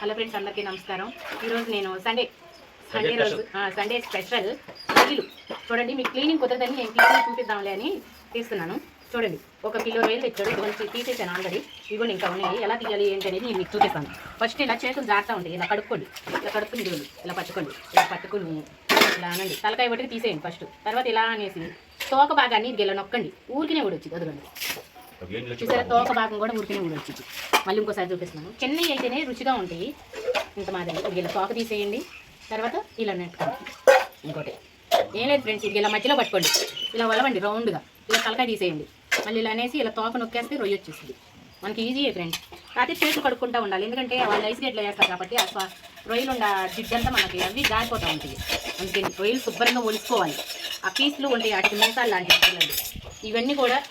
Hello friends అందరికీ నమస్కారం. ఈరోజు నేను సండే సండే రోజు సండే స్పెషల్ రొయ్యలు చూడండి మీకు క్లీనింగ్ కుదరదని నేను క్లీనింగ్ చూపిద్దాంలే అని తీస్తున్నాను. చూడండి ఒక కిలో రొయ్యలు తెచ్చాడు ఇదిగోండి తీసేసాను ఆల్రెడీ ఇదిగోండి ఇంకా ఉన్నాయి. ఎలా తీయాలి ఏంటి అనేది నేను మీకు చూపిస్తాను. ఫస్ట్ ఇలా చేతులు జారుతూ ఉంటాయి ఇలా కడుక్కోండి. ఇలా కడుక్కుని ఇదిగోండి ఇలా పట్టుకోండి. ఇలా పట్టుకుని ఇలా అనండి. తలకాయ పట్టుకు తీసేయండి ఫస్ట్ తర్వాత ఇలా అనేసి తోక భాగాన్ని ఇది ఇలా నొక్కండి. ఊరికినే కూడా వచ్చింది అదిగోండి. చూసారా తోక భాగం కూడా ఊరికనే ఊడొచ్చింది మళ్ళీ ఇంకోసారి చూపిస్తున్నాను. చెన్నై అయితేనే రుచిగా ఉంటాయి. ఇంత మాదిరి ఇలా తోక తీసేయండి. తర్వాత ఇలా నెట్టుకోండి. ఇంకోటి. ఏం లేదు ఫ్రెండ్స్ ఇది ఇలా మధ్యలో పట్టుకోండి. ఇలా వలవండి రౌండ్గా. ఇలా తలకాయ తీసేయండి. మళ్ళీ ఇలా అనేసి ఇలా తోక నొక్కేస్తే రొయ్య వచ్చేస్తుంది. మనకి ఈజీయే ఫ్రెండ్స్ కాకపోతే చేతులు కడుక్కుంటూ ఉండాలి. ఎందుకంటే వాళ్ళు ఐస్ గేట్లో వేస్తారు కాబట్టి ఆ రొయ్యలు ఉన్న జిడ్డంతా మనకి అవి జారిపోతూ ఉంటాయి. అందుకే రొయ్యలు శుభ్రంగా ఒలుసుకోవాలి. ఆ పీసులు ఉంటాయి వాటికి మీసాలు లాంటివి. ఇవన్నీ కూడా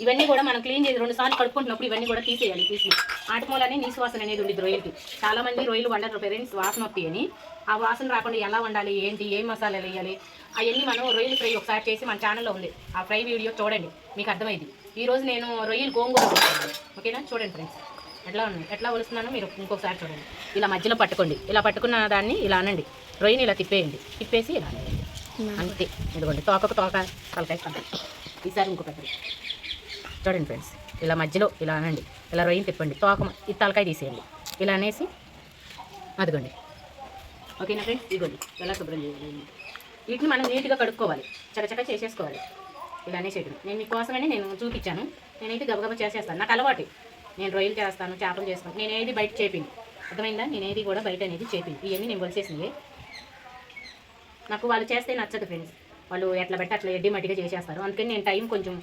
ఇవన్నీ కూడా మనం క్లీన్ చేసి రెండు సార్లు కడుక్కుంటున్నప్పుడు ఇవన్నీ కూడా తీసేయాలి తీసి. ఆటి మూలనే నీసు వాసన అనేది ఉండేది రొయ్యలకి. చాలా మంది రొయ్యలు వండరు పేరెంట్స్ వాసన వస్తాయని ఆ వాసన రాకుండా ఎలా వండాలి ఏంటి ఏ మసాలాలు వేయాలి అవన్నీ మనం రొయ్యలు ఫ్రై ఒకసారి చేసి మన ఛానల్లో ఉంది. ఆ ఫ్రై వీడియో చూడండి మీకు అర్థమైంది. ఈ రోజు నేను రొయ్యలు గోంగూర. ఓకేనా? చూడండి ఫ్రెండ్స్ ఎట్లా ఉన్నాయి ఎట్లా వలుస్తున్నానో మీరు ఇంకొకసారి చూడండి. ఇలా మధ్యలో పట్టుకోండి. ఇలా పట్టుకున్న దాన్ని ఇలా అనండి. రొయ్యని ఇలా తిప్పేయండి. తిప్పేసి ఇలా అనండి. అంతే. ఇదిగోండి తోకకు తోక తలకాయ ఈసారి ఇంకొకటి చూడండి ఫ్రెండ్స్ ఇలా మధ్యలో ఇలా అనండి. ఇలా రొయ్యని తిప్పండి. తోక ఈ తలకాయ తీసేయండి. ఇలా అనేసి అదిగోండి. ఓకేనా ఫ్రెండ్స్ ఇదిగోండి. ఎలా శుభ్రం చేయండి. వీటిని మనం నీట్గా కడుక్కోవాలి. చకచక చేసేసుకోవాలి. ఇలా అనేసేయడం నేను మీకోసమని నేను చూపించాను. నేనైతే గబగబ చేసేస్తాను. నాకు అలవాటు. నేను రొయ్యలు చేస్తాను చేపలు చేస్తాను. నేను ఏది బయట చేపింది. అర్థమైందా? నేను ఏది కూడా బయట అనేది చేపింది. ఇవన్నీ నేను వలిసేసినవి. నాకు వాళ్ళు చేస్తే నచ్చదు ఫ్రెండ్స్ వాళ్ళు ఎట్లా పెట్టి అట్లా ఎడ్డి మట్టిగా చేసేస్తారు. అందుకని నేను టైం కొంచెం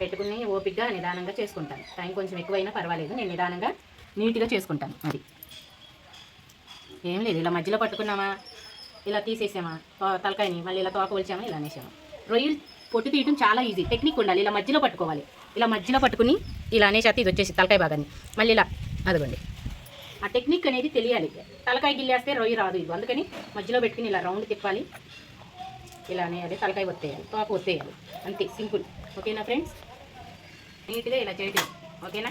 పెట్టుకుని ఓపిక్గా నిదానంగా చేసుకుంటాను. టైం కొంచెం ఎక్కువైనా పర్వాలేదు నేను నిదానంగా నీట్గా చేసుకుంటాను. అది. ఏం లేదు ఇలా మధ్యలో పట్టుకున్నామా? ఇలా తీసేసామా? తో- తలకాయని మళ్ళీ ఇలా తోక ఒలిచామా? ఇలా అనేసామా. రొయ్యలు పొట్టు తీయటం చాలా ఈజీ. టెక్నిక్ ఉండాలి. ఇలా మధ్యలో పట్టుకోవాలి. ఇలా మధ్యలో పట్టుకుని ఇలా అనేసి ఇది వచ్చేసి తలకాయ భాగాన్ని. మళ్ళీ ఇలా అదగండి. ఆ టెక్నిక్ అనేది తెలియాలి. తలకాయ గిల్లేస్తే రొయ్య రాదు ఇది. అందుకని మధ్యలో పెట్టుకుని ఇలా రౌండ్ తిప్పాలి. ఇలా అదే తలకాయ ఒత్తేయాలి. తోక ఒత్తేయాలి. అంతే సింపుల్. ఓకేనా ఫ్రెండ్స్? నీట్గా ఇలా చేయటం ఓకేనా?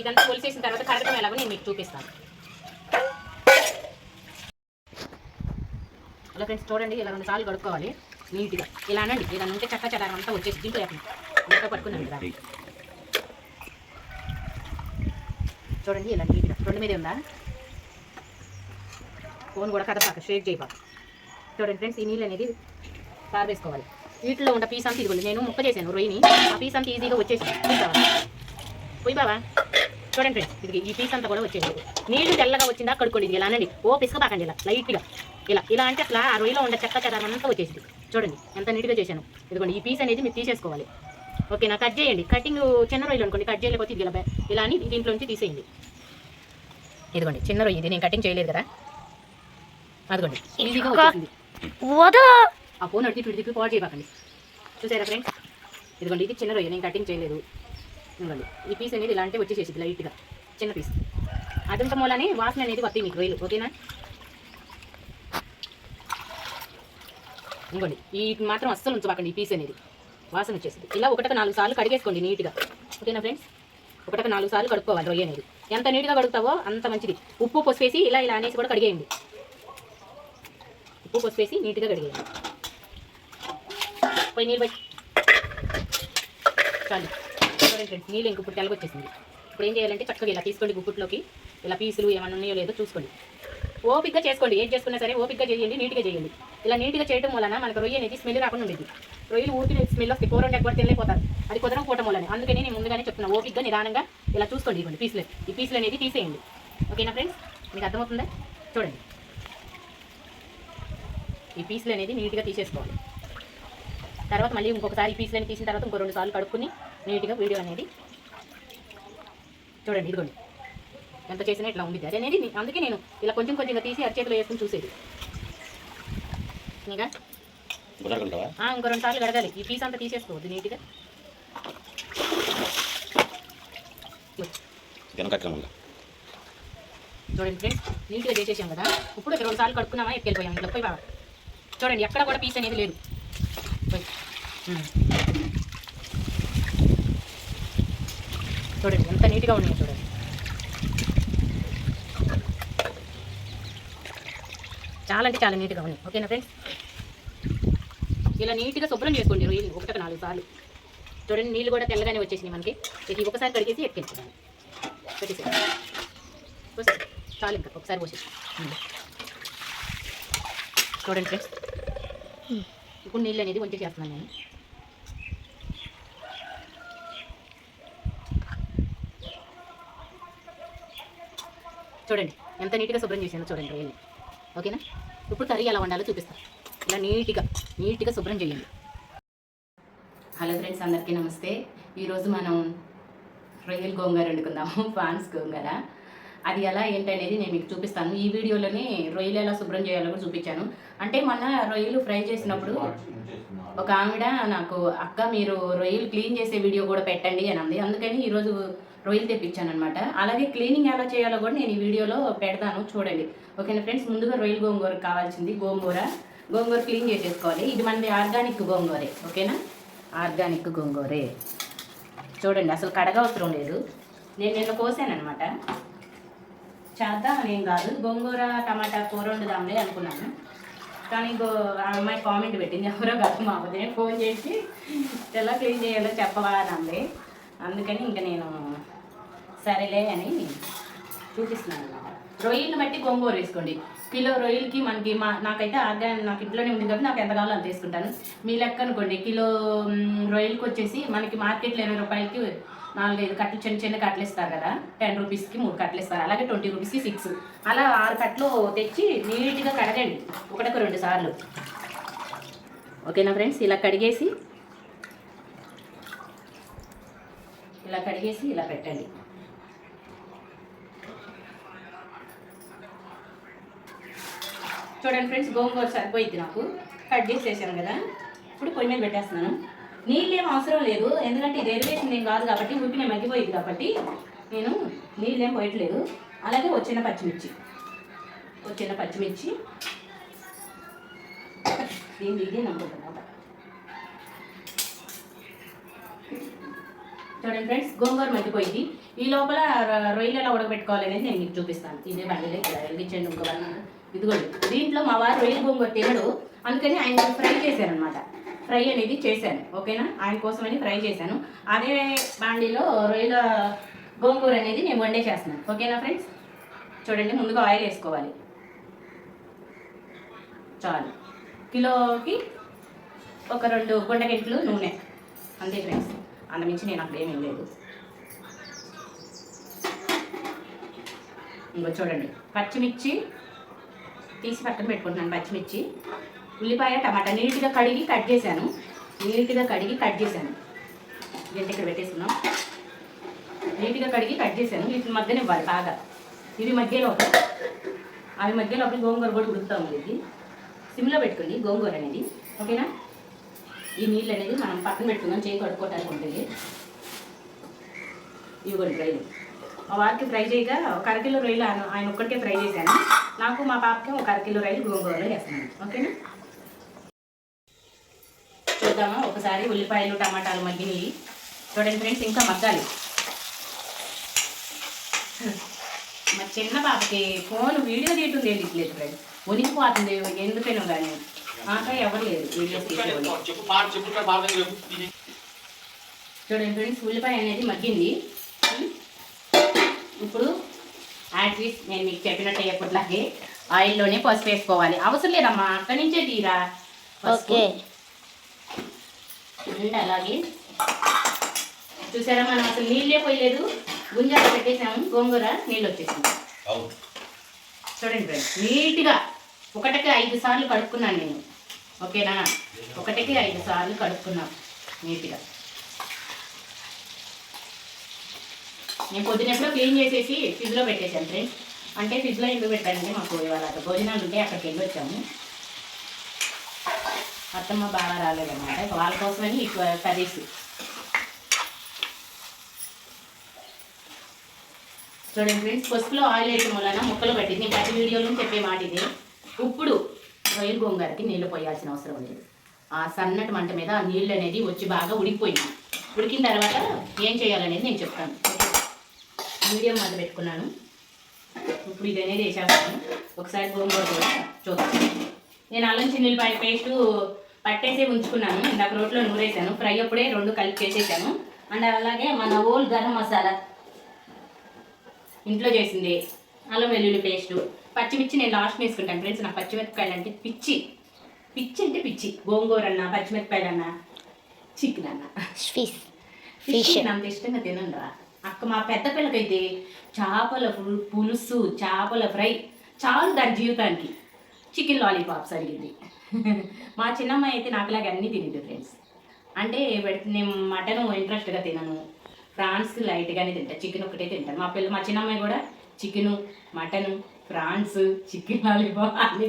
ఇదంతా కొలిసేసిన తర్వాత కడగడం ఎలాగో నేను మీకు చూపిస్తాను. అలా ఫ్రెండ్స్ చూడండి ఇలా రెండు సార్లు కడుక్కోవాలి. నీట్గా. ఇలా అనండి ఇలా ఉంటే చక్క చదారం అంతా వచ్చేసి దీంట్లో ఇంకా పట్టుకున్నాను కదా చూడండి ఇలా నీట్గా. రెండు మీదే ఉందా? ఫోన్ కూడా కదపాక షేక్ చేయబాక చూడండి ఫ్రెండ్స్ ఈ నీళ్ళు అనేది వేసుకోవాలి వీటిలో ఉన్న పీస్ అంతా ఇదిగోండి నేను ముక్క చేశాను రొయ్యని. ఆ పీస్ అంతా ఈజీగా వచ్చేసి పోయి బావా. చూడండి ఫ్రెండ్స్ ఇది ఈ పీస్ అంతా కూడా వచ్చేసి నీళ్ళు తెల్లగా వచ్చిందా కడుక్కోండి ఇది ఇలా అనండి? ఓ పిసకబాకండి ఇలా లైట్గా. ఇలా ఇలా అంటే అట్లా ఆ రొయ్యలో ఉన్న చెక్క చెదారం అంతా వచ్చేసింది. చూడండి ఎంత నీట్గా చేశాను. ఇదిగోండి ఈ పీస్ అనేది మీరు తీసేసుకోవాలి. ఓకేనా కట్ చేయండి. కటింగ్ చిన్న రొయ్యలు అనుకోండి కట్ చేయలేకపోతే ఇది ఇలా ఇలా అని దీంట్లో నుంచి తీసేయండి. ఇదిగోండి చిన్న రొయ్య ఇది నేను కటింగ్ చేయలేదు కదా. అదిగోండి ఈజీగా వచ్చేసింది. ఆ ఫోన్ అడిగి ఇటు తిప్పి పాడు చేయబాకండి. చూసారా ఫ్రెండ్స్ ఇదిగోండి ఇది చిన్న రొయ్య నేను కటింగ్ చేయలేదు. ఇదిగోండి ఈ పీస్ అనేది ఇలా అంటే వచ్చేసేసింది లైట్గా చిన్న పీస్ అదంత మూలనే వాసన అనేది వస్తాయి మీకు రొయ్యలు ఓకేనా? ఇంకోండి ఈ మాత్రం అస్సలు ఉంచబాకండి ఈ పీస్ అనేది. వాసన వచ్చేసింది ఇలా ఒకటక నాలుగు సార్లు కడిగేసుకోండి నీట్గా. ఓకేనా ఫ్రెండ్స్ ఒకటక నాలుగు సార్లు కడుక్కోవాలి రొయ్య అనేది. ఎంత నీట్గా కడుగుతావో అంత మంచిది. ఉప్పు పసుపేసి ఇలా ఇలా అనేసి కూడా కడిగేయండి. ఉప్పు పసుపేసి నీట్గా కడిగేయండి. పోయి నీళ్ళు పెట్టి చాలు. చూడండి ఫ్రెండ్స్ నీళ్ళు ఇంక ఇప్పుడు తెలగొచ్చేసింది. ఇప్పుడు ఏం చేయాలంటే చక్కగా ఇలా తీసుకోండి గుప్పుట్లోకి ఇలా పీసులు ఏమైనా ఉన్నాయో లేదో చూసుకోండి. ఓపిక్గా చేసుకోండి. ఏం చేసుకున్నా సరే ఓపిక్గా చేయండి నీట్గా చేయండి. ఇలా నీట్గా చేయడం వలన మనకు రొయ్య అనేది స్మెల్ రాకుండా ఉండేది. రొయ్యలు ఊరికి స్మెల్ వస్తే కూర ఉంటే కూడా తినలేకపోతారు అది కుదరకపోవడం వలన అందుకని నేను ముందుగానే చెప్తున్నా ఓపిక్గా నిదానంగా ఇలా చూసుకోండి ఇవ్వండి పీసులు. ఈ పీసులు అనేది తీసేయండి. ఓకేనా ఫ్రెండ్స్? మీకు అర్థమవుతుందా? చూడండి. ఈ పీసులు అనేది నీట్గా తీసేసుకోవాలి. తర్వాత మళ్ళీ ఇంకొకసారి ఈ పీసులని తీసిన తర్వాత ఇంకో రెండు సార్లు కడుక్కుని నీట్గా వీడియో అనేది చూడండి ఇదిగోండి. ఎంత చేసినా ఇట్లా ఉంది అది అనేది అందుకే నేను ఇలా కొంచెం కొంచెంగా తీసి అరచేతిలో వేసుకుని చూసేది. ఇంకా? ఇంకో రెండు సార్లు కడగాలి. ఈ పీస్ అంతా తీసేసుకోవద్దు నీట్గా. చూడండి ఫ్రెండ్స్ నీట్గా చేసేసాం కదా. ఇప్పుడు రెండు సార్లు కడుక్కున్నామా ఎక్కెళ్ళిపోయాం ఇంట్లో పోయి బాగా చూడండి ఎక్కడ కూడా పీస్ అనేది లేదు. చూడండి ఎంత నీట్గా ఉన్నాయో చూడండి. చాలా అంటే చాలా నీట్గా ఉన్నాయి. ఓకేనా ఫ్రెండ్స్? ఇలా నీట్గా శుభ్రం చేసుకోండి రొయ్యలు ఒకటి నాలుగు సార్లు. చూడండి నీళ్ళు కూడా తెల్లగానే వచ్చేసినాయి మనకి. ఇవి ఒకసారి కడిగేసి ఎక్కించుకోండి. చాలు ఇంకా. ఒకసారి పోసేసి చూడండి ఫ్రెండ్స్. ఇప్పుడు నీళ్ళు అనేది వంట చేస్తున్నాను నేను. చూడండి ఎంత నీట్గా శుభ్రం చేశానో చూడండి రొయ్యల్ని ఓకేనా? ఇప్పుడు కర్రీ ఎలా వండాలో చూపిస్తాను ఇలా నీట్గా నీట్గా శుభ్రం చేయండి. హలో ఫ్రెండ్స్ అందరికీ నమస్తే. ఈరోజు మనం రొయ్యల గోంగూర వండుకుందాము ఫాన్స్ గోంగూర. అది ఎలా ఏంటనేది నేను మీకు చూపిస్తాను. ఈ వీడియోలోనే రొయ్యలు ఎలా శుభ్రం చేయాలో కూడా చూపించాను. అంటే మొన్న రొయ్యలు ఫ్రై చేసినప్పుడు ఒక ఆవిడ నాకు అక్క మీరు రొయ్యలు క్లీన్ చేసే వీడియో కూడా పెట్టండి అని అంది. అందుకని ఈరోజు రొయ్యలు తెప్పించాను అనమాట అలాగే క్లీనింగ్ ఎలా చేయాలో కూడా నేను ఈ వీడియోలో పెడతాను చూడండి. ఓకేనా ఫ్రెండ్స్? ముందుగా రొయ్యల గోంగూర కావాల్సింది గోంగూర. గోంగూర క్లీన్ చేసేసుకోవాలి. ఇది మనది ఆర్గానిక్ గోంగూరే ఓకేనా? ఆర్గానిక్ గోంగూరే. చూడండి అసలు కడగవసరం లేదు. నేను నిన్న కోసాను అనమాట చేద్దాం కాదు. గోంగూర టమాటా కూర వండుదాంలే అనుకున్నాను. కానీ గో ఆ అమ్మాయి కామెంట్ పెట్టింది ఎవరో కాదు మా ఫోన్ చేసి ఎలా క్లీన్ చేయాలో చెప్పవా అని అందుకని ఇంకా నేను సరేలే అని చూపిస్తున్నాను అనమాట రొయ్యలను బట్టి గోంగూర వేసుకోండి. కిలో రొయ్యలకి మనకి మా నాకైతే ఆర్గా నాకు ఇంట్లోనే ఉంది కాబట్టి నాకు ఎంత కావాలో అంత తీసుకుంటాను మీ లెక్క అనుకోండి. కిలో రొయ్యలకి వచ్చేసి మనకి మార్కెట్లో ఇరవై రూపాయలకి నాలుగైదు కట్టలు చిన్న చిన్న కట్టలు ఇస్తారు కదా. టెన్ రూపీస్కి మూడు కట్టలు ఇస్తారు. అలాగే ట్వంటీ రూపీస్కి సిక్స్. అలా ఆరు కట్టలు తెచ్చి నీట్గా కడగండి. ఒకటొక రెండు సార్లు. ఓకేనా ఫ్రెండ్స్? ఇలా కడిగేసి ఇలా కడిగేసి ఇలా పెట్టండి. చూడండి ఫ్రెండ్స్ గోంగూర సరిపోయింది నాకు. కట్ చేసేసాను కదా. ఇప్పుడు పొయ్యి మీద పెట్టేస్తున్నాను. నీళ్ళు ఏం అవసరం లేదు. ఎందుకంటే ఇది ఎరివేసింది ఏం కాదు కాబట్టి ఉడికినే మగ్గిపోయింది కాబట్టి నేను నీళ్ళు ఏం పోయట్లేదు. అలాగే వచ్చిన పచ్చిమిర్చి. వచ్చిన పచ్చిమిర్చి. దీన్ని ఇదే నమ్ముకుంటున్నా చూడండి ఫ్రెండ్స్ గోంగూర మగ్గిపోయింది ఈ లోపల రొయ్యలు ఎలా ఉడకబెట్టుకోవాలి అనేది నేను మీకు చూపిస్తాను. ఇదే బండిలో ఇక్కడ వెలిగించండి ఇంకో ఇదిగోండి దీంట్లో మా వారు రొయ్యలు గోంగూర తినడు. అందుకని ఆయన ఫ్రై చేశాను అనమాట ఫ్రై అనేది చేశాను ఓకేనా? ఆయన కోసమని ఫ్రై చేశాను. అదే బాండీలో రొయ్యల గోంగూర అనేది నేను వండే చేస్తున్నాను. ఓకేనా ఫ్రెండ్స్? చూడండి ముందుగా ఆయిల్ వేసుకోవాలి. చాలు. కిలోకి ఒక రెండు గుండెగంటలు నూనె. అంతే ఫ్రెండ్స్. అంతమించి నేను అక్కడ ఏమీ లేదు. ఇంకో చూడండి. పచ్చిమిర్చి తీసి పక్కన పెట్టుకుంటున్నాను పచ్చిమిర్చి. ఉల్లిపాయ టమాటా నీట్గా కడిగి కట్ చేశాను. నీట్గా కడిగి కట్ చేశాను. ఇదంటే ఇక్కడ పెట్టేసుకున్నాం? నీట్గా కడిగి కట్ చేశాను. వీటి మధ్యన ఇవ్వాలి బాగా. ఇవి మధ్యలో అవి మధ్యలో అప్పుడు గోంగూర కూడా ఉడుకుతా ఉంది. ఇది సిమ్లో పెట్టుకోండి గోంగూర అనేది. ఓకేనా? ఈ నీళ్ళు అనేది మనం పక్కన పెట్టుకుందాం చేయి కడుక్కోవటానికి ఉంటుంది ఇవ్వండి రైలు మా వారికి ఫ్రై చేయగా ఒక అరకిలో రొయ్యలు ఆయన ఆయన ఒక్కడికే ఫ్రై చేశాను. నాకు మా పాపకి ఒక అరకిలో రైలు గోంగూరలో వేస్తున్నాను. ఓకేనా? చూద్దామా? ఒకసారి ఉల్లిపాయలు టమాటాలు మగ్గినవి. చూడండి ఫ్రెండ్స్ ఇంకా మగ్గాలి. మా చిన్న పాపకి ఫోన్ వీడియో తీయటం తెలియట్లేదు ఫ్రెండ్స్. ఉనికిపోతుంది ఎందుకైనా కానీ ఎవరు చూడండి ఫ్రెండ్స్ ఉల్లిపాయ అనేది మగ్గింది? ఇప్పుడు యాక్ట్రీస్ నేను మీకు చెప్పినట్టు ఎప్పటిలాగే ఆయిల్లోనే పసుపు వేసుకోవాలి. అవసరం లేదమ్మా అక్కడి నుంచే తీరా పసుపు. ఓకే. అండ్ అలాగే. చూసారా మనం అసలు నీళ్ళే పోయలేదు. గుంజాల పెట్టేసాము గోంగూర నీళ్ళు వచ్చేసింది. అవును. చూడండి ఫ్రెండ్స్ నీట్గా ఒకటికి ఐదు సార్లు కడుక్కున్నాను నేను. ఓకేనా? ఒకటికి ఐదు సార్లు కడుక్కున్నాం నీట్గా. నేను పొద్దునెప్పుడో క్లీన్ చేసేసి ఫ్రిడ్జ్లో పెట్టేశాను ఫ్రెండ్స్. అంటే ఫ్రిడ్జ్లో ఎందుకు పెట్టానంటే మాకు ఇవాళ భోజనాలు ఉంటే అక్కడికి వెళ్ళి వచ్చాము అత్తమ్మ బాగా రాలేదన్నమాట. వాళ్ళ కోసమని ఎక్కువ కర్రీస్. చూడండి ఫ్రెండ్స్ పసుపులో ఆయిల్ వేయడం వలన ముక్కలు పట్టింది. నేను ప్రతి వీడియోలో చెప్పే మాట ఇది. ఇప్పుడు రొయ్యల గోంగారకి నీళ్ళు పోయాల్సిన అవసరం లేదు ఆ సన్నటి మంట మీద ఆ నీళ్ళు అనేది వచ్చి బాగా ఉడికిపోయింది ఉడికిన తర్వాత ఏం చేయాలనేది నేను చెప్తాను. మీడియం మంట పెట్టుకున్నాను. ఇప్పుడు ఇది అనేది వేసేస్తాను ఒకసారి గోంగూర కూడా చూద్దాం. నేను అల్లం చిన్నులపాయ పేస్ట్ పట్టేసి ఉంచుకున్నాను ఇందాక రోట్లో నూరేసాను ఫ్రై అప్పుడే రెండు కలిపి చేసేసాను. అండ్ అలాగే మన ఓల్ గరం మసాలా. ఇంట్లో చేసింది అల్లం వెల్లుల్లి పేస్టు. పచ్చిమిర్చి నేను లాస్ట్ వేసుకుంటాను. ఫ్రెండ్స్ నాకు పచ్చిమిరపకాయలు అంటే పిచ్చి. పిచ్చి అంటే పిచ్చి. గోంగూర అన్న పచ్చిమిరపకాయలు అన్న చికెన్ అన్న ఫిష్ ఫిష్. అంత ఇష్టంగా తినండి అక్క మా పెద్ద పిల్లకైతే చేపల పులుసు చేపల ఫ్రై చాలు దాని జీవితానికి. చికెన్ లాలీపాప్స్ అడిగింది. మా చిన్నమ్మాయి అయితే నాకులాగా అన్నీ తినేది ఫ్రెండ్స్. అంటే పెడితే నేను మటన్ ఇంట్రెస్ట్గా తినను. ఫ్రాన్స్ లైట్గానే తింటా. చికెన్ ఒకటే తింటాను. మా పిల్ల మా చిన్నమ్మాయి కూడా chicken mutton prawns chicken lollipop అన్ని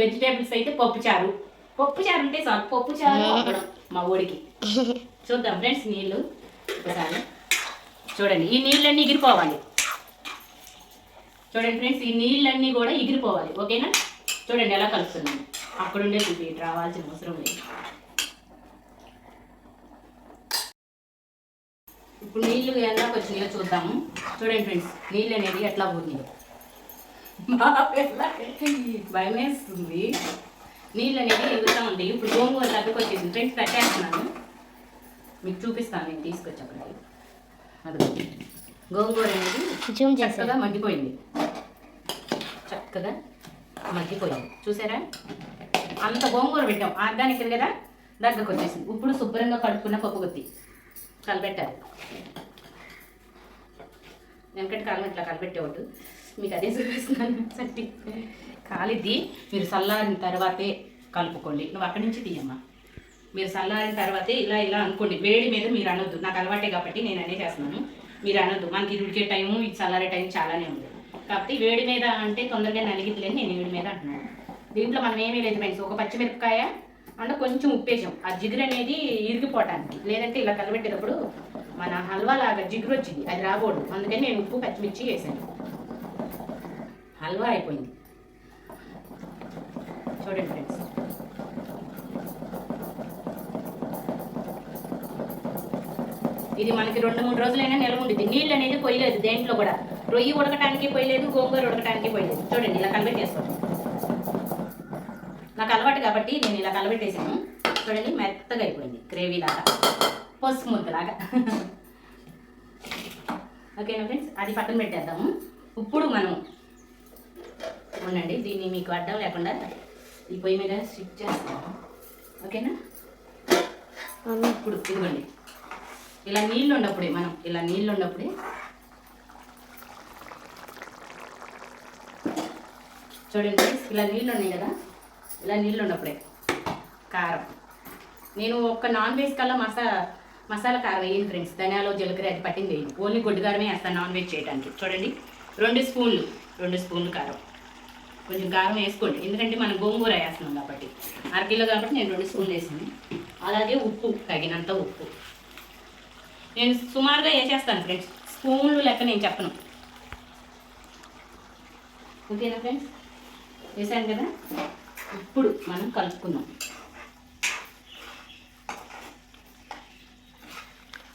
వెజిటేబుల్స్ అయితే పప్పు చారు. పప్పు చారు ఉంటే చాలు. పప్పు చారు అప్పడం మా ఊడికి చూద్దాం ఫ్రెండ్స్ నీళ్ళు ఒకసారి. చూడండి ఈ నీళ్ళన్నీ ఎగిరిపోవాలి. చూడండి ఫ్రెండ్స్ ఈ నీళ్ళన్నీ కూడా ఎగిరిపోవాలి. ఓకేనా? చూడండి ఎలా కలుపుతున్నాను. అక్కడుండే చూపి రావాల్సిన అవసరం లేదు. ఇప్పుడు నీళ్ళు ఎలా వచ్చినాయో చూద్దాము. చూడండి ఫ్రెండ్స్ నీళ్ళు అనేది ఎట్లా మా పిల్లకి భయం వేస్తుంది. నీళ్ళు అనేది ఎగురుతూ ఉంటాయి ఇప్పుడు గోంగూర దగ్గరకు వచ్చేసింది. ఫ్రెండ్స్ కట్టేస్తున్నాను మీకు చూపిస్తాను నేను తీసుకొచ్చాక అది గోంగూర అనేది చక్కగా మగ్గిపోయింది. చక్కగా మగ్గిపోయింది. చూసారా? అంత గోంగూర పెట్టాం. ఆర్గానిక్ కదా? దగ్గరకు వచ్చేసింది. ఇప్పుడు శుభ్రంగా కడుక్కున్న పప్పు కలపెట్టాలి వెనకటి కాలం ఇట్లా కలపెట్టేవాడు మీకు అదే చూపిస్తున్నాను. సట్టి కాలిద్ది. మీరు చల్లారిన తర్వాతే కలుపుకోండి. నువ్వు అక్కడి నుంచి తీయమ్మా. మీరు చల్లారిన తర్వాతే ఇలా ఇలా అనుకోండి. వేడి మీద మీరు అనొద్దు. నాకు అలవాటే కాబట్టి నేను అనే చేస్తున్నాను. మీరు అనొద్దు. మనకి ఇది ఉడికే టైము ఇది చల్లారే టైం చాలానే ఉంది. కాబట్టి వేడి మీద అంటే తొందరగా నలిగిద్దులేని నేను వేడి మీద అంటున్నాను. దీంట్లో మనం ఏమీ లేదు ఫ్రెండ్స్ ఒక పచ్చిమిరపకాయ అంటే కొంచెం ఉప్పేసాం. ఆ జిగురు అనేది ఇరిగిపోవటానికి. లేదంటే ఇలా కలబెట్టేటప్పుడు మన హల్వా లాగా జిగురు వచ్చింది. అది రాకూడదు. అందుకని నేను ఉప్పు పచ్చిమిర్చి వేసాను. హల్వా అయిపోయింది. చూడండి ఫ్రెండ్స్. ఇది మనకి రెండు మూడు రోజులైనా నిల్వ ఉండిద్ది. నీళ్ళు అనేది పోయలేదు దేంట్లో కూడా. రొయ్యి ఉడకటానికి పోయలేదు గోంగూర ఉడకటానికి పోయలేదు. చూడండి ఇలా కలబెట్టేసుకోండి నాకు అలవాటు కాబట్టి నేను ఇలా కలబెట్టేసాను చూడండి మెత్తగా అయిపోయింది. గ్రేవీ లాగా. పసుపు ముద్దలాగా ఓకేనా ఫ్రెండ్స్ అది పక్కన పెట్టేద్దాము. ఇప్పుడు మనం ఉండండి దీన్ని మీకు అడ్డం లేకుండా ఈ పొయ్యి మీద స్విచ్ చేస్తాము. ఓకేనా ఇప్పుడు ఇదిగోండి. ఇలా నీళ్ళు ఉన్నప్పుడే మనం ఇలా నీళ్ళు ఉన్నప్పుడే చూడండి ఫ్రెండ్స్, ఇలా నీళ్ళు ఉన్నాయి కదా? ఇలా నీళ్ళు ఉన్నప్పుడే. కారం. నేను ఒక్క నాన్ వెజ్ కల్లా మసాలా మసాలా కారం వేయను ఫ్రెండ్స్. ధనియాలు జీలకర్ర అది పట్టింది వేయను. ఓన్లీ గొడ్డు కారమే వేస్తాను నాన్ వెజ్ చేయడానికి చూడండి. రెండు స్పూన్లు రెండు స్పూన్లు కారం. కొంచెం కారం వేసుకోండి. ఎందుకంటే మనం గోంగూర వేస్తున్నాం కాబట్టి. అరకిలో కాబట్టి నేను రెండు స్పూన్లు వేసింది. అలాగే ఉప్పు తగినంత ఉప్పు. నేను సుమారుగా వేసేస్తాను ఫ్రెండ్స్. స్పూన్లు లెక్క నేను చెప్పను. ఓకేనా ఫ్రెండ్స్? వేసాను కదా? ఇప్పుడు మనం కలుపుకుందాం.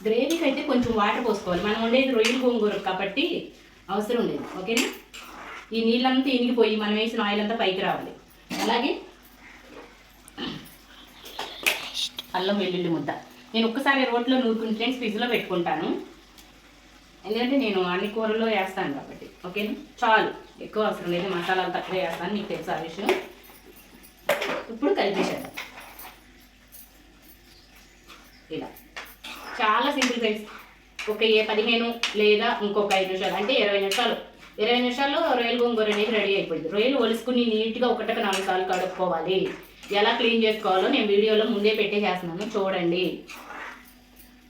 గ్రేవీకి అయితే కొంచెం వాటర్ పోసుకోవాలి. మనం ఉండేది రొయ్యలు గోంగూర కాబట్టి అవసరం లేదు. ఓకేనా? ఈ నీళ్ళంతా ఇనిగిపోయి మనం వేసిన ఆయిల్ అంతా పైకి రావాలి. అలాగే అల్లం వెల్లుల్లి ముద్ద. నేను ఒక్కసారి రోట్లో నూరుకుని ఫ్రెండ్స్ ఫ్రిడ్జ్లో పెట్టుకుంటాను. ఎందుకంటే నేను అన్ని కూరల్లో వేస్తాను కాబట్టి. ఓకేనా? చాలు. ఎక్కువ అవసరం లేదు. మసాలాలు తక్కువ వేస్తాను. మీకు తెలుసు ఆ విషయం. ఇప్పుడు కలిపేసాను ఇలా. చాలా సింపుల్ ఫ్రెండ్స్. ఒక ఏ పదిహేను లేదా ఇంకొక ఐదు నిమిషాలు అంటే ఇరవై నిమిషాలు. ఇరవై నిమిషాల్లో రొయ్యల గోంగూర అనేది రెడీ అయిపోయింది. రొయ్యలు ఒలుసుకుని నీట్గా ఒకటక నాలుగు సార్లు కడుక్కోవాలి. ఎలా క్లీన్ చేసుకోవాలో నేను వీడియోలో ముందే పెట్టేసేస్తున్నాను చూడండి.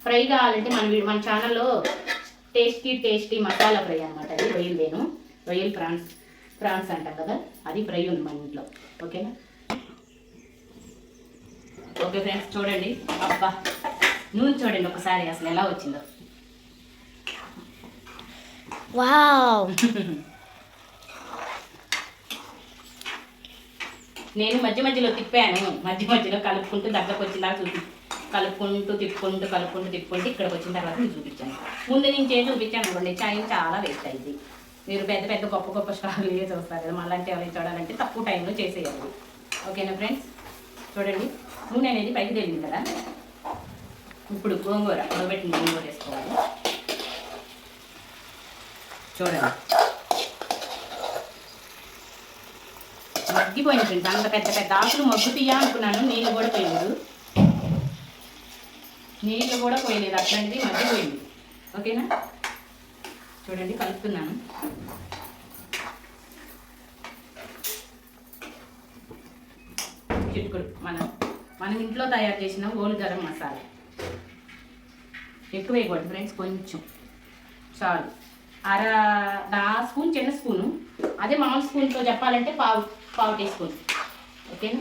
ఫ్రై కావాలంటే మన మన ఛానల్లో టేస్టీ టేస్టీ మసాలా ఫ్రై అనమాట అది. రొయ్యలు నేను రొయ్యలు ప్రాన్స్ ప్రాన్స్ అంటాం కదా అది ఫ్రై ఉంది మన ఇంట్లో. ఓకేనా? ఓకే ఫ్రెండ్స్ చూడండి. అబ్బా నూనె చూడండి ఒకసారి అసలు ఎలా వచ్చిందో. వావ్. నేను మధ్య మధ్యలో తిప్పాను. మధ్య మధ్యలో కలుపుకుంటూ దగ్గరకు వచ్చిన దాకా చూపి కలుపుకుంటూ తిప్పుకుంటూ కలుపుకుంటూ తిప్పుకుంటూ ఇక్కడికి వచ్చిన తర్వాత మీకు చూపించాను. ముందు నుంచే చూపించాను అనుకోండి టైం చాలా వేస్ట్ అయింది. మీరు పెద్ద పెద్ద గొప్ప గొప్ప స్టార్లు ఏ చూస్తారు కదా మళ్ళీ అవి చూడాలంటే తక్కువ టైంలో చేసేయాలి. ఓకేనా ఫ్రెండ్స్ చూడండి. నూనె అనేది పైకి తేలింది కదా. ఇప్పుడు గోంగూర ఉడబెట్టిన గోంగూర వేసుకోవాలి. చూడండి. మగ్గిపోయింది ఫ్రెండ్స్ అంత పెద్ద పెద్ద ఆకులు మగ్గుతీయా అనుకున్నాను నీళ్ళు కూడా పోయలేదు. నీళ్ళు కూడా పోయలేదు అట్లాంటిది మగ్గిపోయింది. ఓకేనా? చూడండి కలుపుతున్నాను. చిటుకుడు మనం మనం ఇంట్లో తయారు చేసిన ఓల్ గరం మసాలా. ఎక్కువ వేయకూడదు ఫ్రెండ్స్ కొంచెం. చాలు. అర నా స్పూన్ చిన్న స్పూను. అదే మామూలు స్పూన్తో చెప్పాలంటే పావు పావు టీ స్పూన్. ఓకేనా?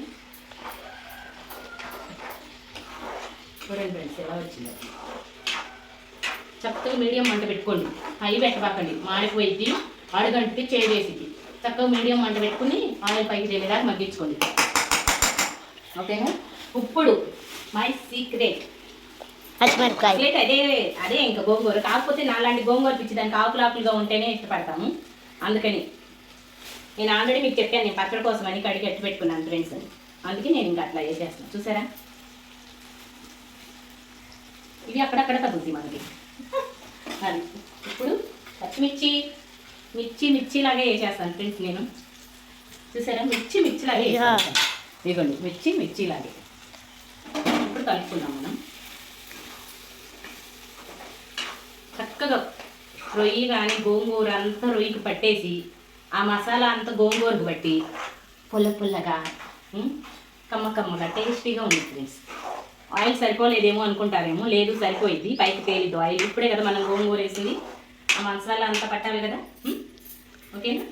చూడండి ఫ్రెండ్స్ ఎలా వచ్చింది. చక్కగా మీడియం మంట పెట్టుకోండి. హై పెట్టబాకండి. మాడిపోయిద్ది అడుగంటికి చేసేసిద్ది చక్కగా మీడియం మంట పెట్టుకుని ఆయిల్ పైకి తెలియదాకా మగ్గించుకోండి. ఓకేనా? ఇప్పుడు మై సీక్రెట్ పచ్చిమిరపకాయ అదే అదే ఇంకా గోంగూర. కాకపోతే నాలాంటి గోంగూర పిచ్చి దానికి ఆకులు ఆకులుగా ఉంటేనే ఇష్టపడతాము. అందుకని నేను ఆల్రెడీ మీకు చెప్పాను నేను పచ్చడి కోసం అని కడిగి ఎట్టు పెట్టుకున్నాను ఫ్రెండ్స్ అని. అందుకే నేను ఇంకా అట్లా వేసేస్తాను చూసారా? ఇవి అక్కడక్కడ తగ్గుతాయి మనకి. అది ఇప్పుడు పచ్చిమిర్చి మిర్చి మిర్చిలాగే వేసేస్తాను ఫ్రెండ్స్ నేను. చూసారా? మిర్చి మిర్చిలాగే వేసేస్తాను ఇదిగోండి మిర్చి మిర్చిలాగే ఇప్పుడు కలుపుకుందాం మనం. చక్కగా రొయ్యి కానీ గోంగూర అంతా రొయ్యికి పట్టేసి ఆ మసాలా అంతా గోంగూరకు పట్టి పుల్ల పుల్లగా కమ్మ కమ్మగా టేస్టీగా ఉంది ఫ్రెండ్స్. ఆయిల్ సరిపోలేదేమో అనుకుంటారేమో లేదు సరిపోయింది పైకి తేలిద్దు ఆయిల్. ఇప్పుడే కదా మనం గోంగూర వేసింది. ఆ మసాలా అంతా పట్టాలి కదా ఓకేనా?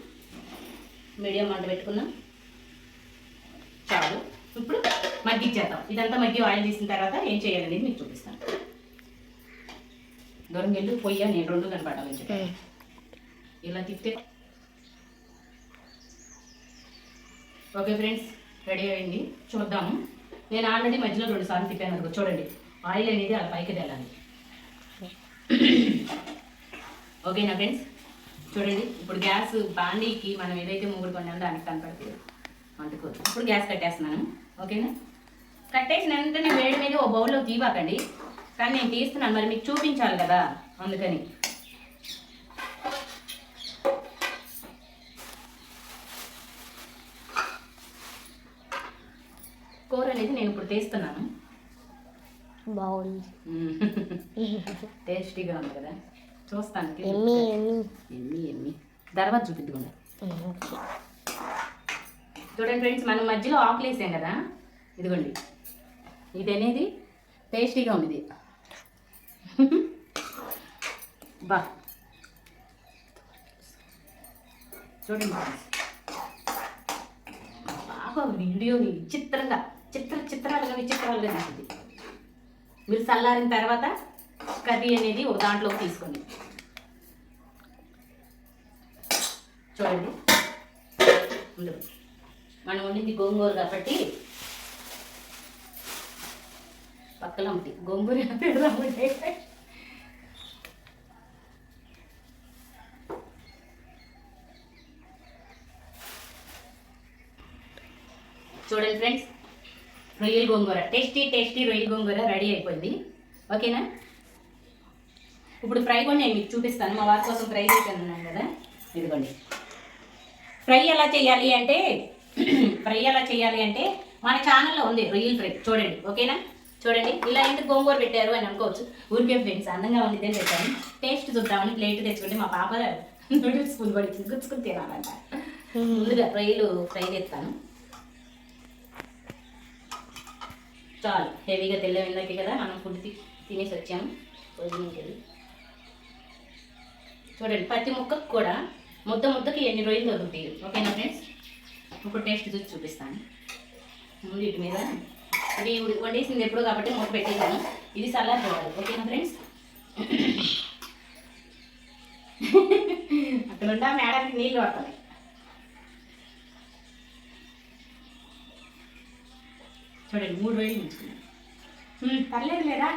మీడియం మంట పెట్టుకున్నాం చాలు. ఇప్పుడు మగ్గిచ్చేద్దాం. ఇదంతా మగ్గి ఆయిల్ తీసిన తర్వాత ఏం చేయాలనేది మీకు చూపిస్తాను. దూరం వెళ్ళి పొయ్య నేను రెండు కనపడాలని చెప్పి. ఇలా తిప్పితే ఓకే ఫ్రెండ్స్ రెడీ అయింది. చూద్దాము. నేను ఆల్రెడీ మధ్యలో రెండు సార్లు తిప్పాను అనుకో చూడండి. ఆయిల్ అనేది అలా పైకి తెల్లాలి ఓకేనా ఫ్రెండ్స్? చూడండి ఇప్పుడు గ్యాస్ బాండీకి మనం ఏదైతే మూగుడు కొన్నామో దానికి కనపడుతుంది అంటుకోదు ఇప్పుడు గ్యాస్ కట్టేస్తున్నాను. ఓకేనా? కట్టేసిన వెంటనే వేడి మీద ఓ బౌల్లో తీవాకండి కానీ నేను తీస్తున్నాను మరి మీకు చూపించాలి కదా అందుకని. కూర అనేది నేను ఇప్పుడు తీస్తున్నాను. బాగుంది. టేస్టీగా ఉంది కదా. చూస్తాను ఎమ్మి ఎమ్మి. ఎమ్మి ఎమ్మి. తర్వాత చూపిద్దుకోండి చూడండి ఫ్రెండ్స్ మనం మధ్యలో ఆకులు వేసాం కదా. ఇదిగోండి. ఇది అనేది టేస్టీగా ఉంది బా. చూడండి బాగా వీడియోని విచిత్రంగా చిత్ర చిత్రాలుగా విచిత్రాలుగా ఉంటుంది మీరు చల్లారిన తర్వాత కర్రీ అనేది ఒక దాంట్లోకి తీసుకోండి. చూడండి. ఉండదు మనం వండింది గోంగూర కాబట్టి పక్కన ఉంది. గోంగూర పెడదామంటే చూడండి ఫ్రెండ్స్ రొయ్యల గోంగూర. టేస్టీ టేస్టీ రొయ్యల గోంగూర రెడీ అయిపోయింది. ఓకేనా? ఇప్పుడు ఫ్రై కూడా నేను మీకు చూపిస్తాను. మా వారి కోసం ఫ్రై చేశాను కదా. ఇదిగోండి. ఫ్రై ఎలా చేయాలి అంటే ఫ్రై ఎలా చేయాలి అంటే మన ఛానల్లో ఉంది రొయ్యల ఫ్రై. చూడండి. ఓకేనా? చూడండి ఇలా ఎందుకు గోంగూర పెట్టారు అని అనుకోవచ్చు. ఊరికే ఫ్రెండ్స్ అందంగా ఉంది పెట్టాను టేస్ట్ చూద్దామని ప్లేట్ తెచ్చుకుంటే మా పాప నూడిల్స్ స్పూన్ కూడా గుచ్చుకుని తినాలంట. ముందుగా ఫ్రైలు ఫ్రై చేస్తాను చాలు హెవీగా తెల్ల ఇందాకే కదా మనం ఫుడ్ తి- తినేసి వచ్చాము. భోజనంకి వెళ్ళి చూడండి ప్రతి ముక్కకు కూడా ముద్ద ముద్దకి ఎన్ని రోజులు దొరుకుతాయి ఓకేనా ఫ్రెండ్స్? ఇప్పుడు టేస్ట్ చూసి చూపిస్తాను. ముందు వీటి మీద ఉడి- వండేసింది ఎప్పుడు కాబట్టి మూత పెట్టేసాను ఇది సలాడ్ పోవాలి ఓకేనా ఫ్రెండ్స్? అక్కడ ఉండా మేడానికి నీళ్ళు పడతాయి. చూడండి మూడు వేలు ఉంచుకున్నాను. పర్లేదు లేదా.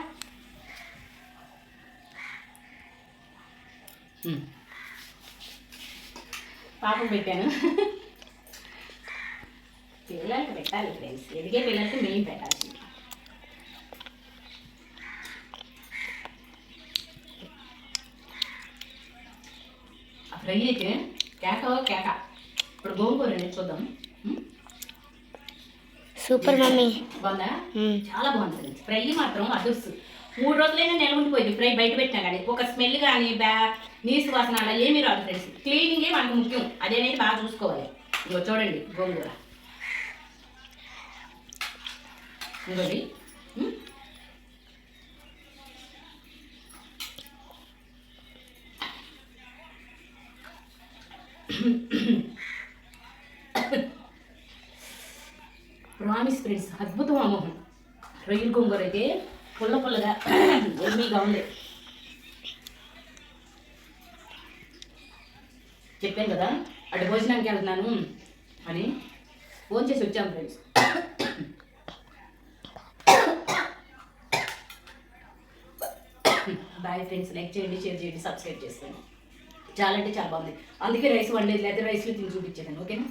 పాపం పెట్టాను. పిల్లలకి పెట్టాలి ఫ్రెండ్స్ ఎదిగే పిల్లలకి మెయిన్ పెట్టాలి. ఆ ఫ్రై అయితే కేక కేక. ఇప్పుడు గోంగూర అండి చూద్దాం. Super mummy. బాగుందా? మ్మ్. చాలా బాగుంది ఫ్రెండ్స్. ఫ్రై మాత్రం అదుర్సు మూడు రోజులైనా నిల్వ ఉండిపోయింది ఫ్రై బయట పెట్టినా కానీ. ఒక స్మెల్ కానీ బ్యా నీసు వాసన అలా ఏమీ రాదు ఫ్రెండ్స్. క్లీనింగే మనకు ముఖ్యం. అదేనేది బాగా చూసుకోవాలి. ఇంకో చూడండి గోంగూర. ఇంకోటి ప్రామిస్ ఫ్రెండ్స్ అద్భుతం అమోహం రొయ్యల గోంగూర అయితే పుల్ల పుల్లగా ఎమ్మీగా ఉంది. చెప్పాను కదా అటు భోజనానికి వెళ్తున్నాను అని. ఫోన్ చేసి వచ్చాము ఫ్రెండ్స్ బాయ్ ఫ్రెండ్స్ లైక్ చేయండి షేర్ చేయండి సబ్స్క్రైబ్ చేసుకోండి. చాలా అంటే చాలా బాగుంది. అందుకే రైస్ వండలేదు లేదా రైస్లో తిని చూపించాను ఓకేనా?